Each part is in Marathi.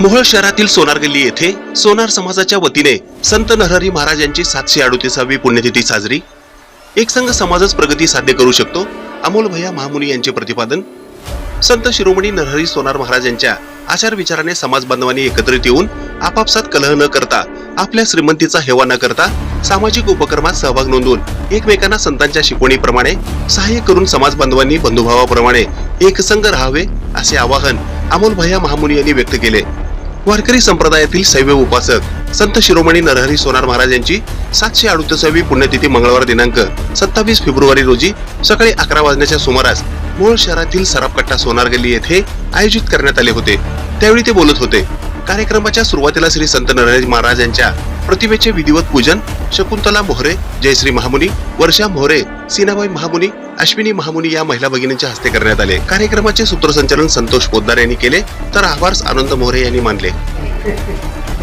मोहोळ शहरातील सोनार गल्ली येथे सोनार समाजाच्या वतीने संत नरहरी महाराज यांची सातशे अडोतीसावी पुण्यतिथी साजरी. एक संघ समाजच प्रगती साध्य करू शकतो अमोल भैया महामुनी यांचे प्रतिपादन. संत शिरोमणी नरहरी सोनार महाराज यांच्या आचार विचाराने समाज बांधवांनी एकत्रित येऊन आपापसात कलह न करता आपल्या श्रीमंतीचा हेवा न करता सामाजिक उपक्रमात सहभाग नोंदवून एकमेकांना संतांच्या शिकवणीप्रमाणे सहाय्य करून समाज बांधवांनी बंधुभावाप्रमाणे एकसंघ राहावे असे आवाहन अमोल भैया महामुनी यांनी व्यक्त केले. वारकरी संप्रदायातील सैव्य उपासक संत शिरोमणी नरहरी सोनार महाराज यांची सातशे अडुतीसावी पुण्यतिथी मंगळवार दिनांक सत्तावीस फेब्रुवारी रोजी सकाळी अकरा वाजण्याच्या सुमारास मूळ शहरातील सराफकट्टा सोनार गल्ली येथे आयोजित करण्यात आले होते. त्यावेळी ते बोलत होते. कार्यक्रमाच्या सुरुवातीला श्री संत नरहरी महाराज यांच्या प्रतिमेचे विधिवत पूजन शकुंतला मोहरे जयश्री महामुनी वर्षा मोहरे सीनाबाई महामुनी अश्विनी महामुनी या महिला भगिनींच्या हस्ते करण्यात आले. कार्यक्रमाचे सूत्रसंचालन संतोष पोद्दार यांनी केले. तर आभार आनंद मोहरे यांनी मानले.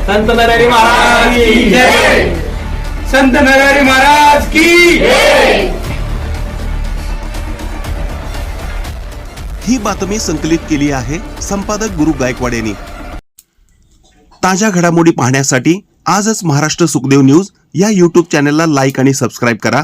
संत नरहरी महाराज की जय. संत नरहरी महाराज की ही बातमी संकलित केली आहे संपादक गुरु गायकवाड यांनी. ताज्या घडामोडी पाहण्यासाठी आजच महाराष्ट्र सुखदेव न्यूज या युट्यूब चॅनलला लाईक आणि सबस्क्राईब करा.